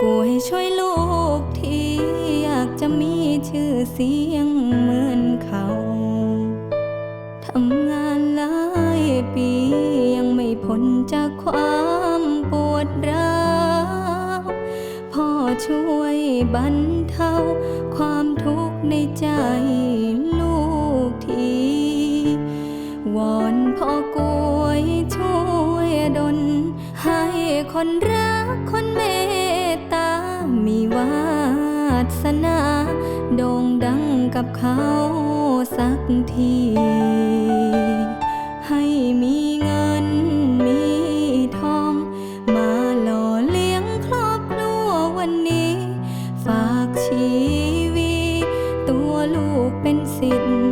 กูให้ช่วยลูกทีอยากจะมีชื่อเสียงเหมือนเขา ทำงานหลายปียังไม่พ้นจากความปวดร้าวพ่อช่วยบรรเทาความทุกข์ในใจลูกทีวอนพ่อกวยช่วยดลให้คนรักคน สนาโด่งดังกับเขาสักที ให้มีเงินมีทอง มาหล่อเลี้ยงครอบครัววันนี้ ฝากชีวิตตัวลูกเป็นสิทธิ์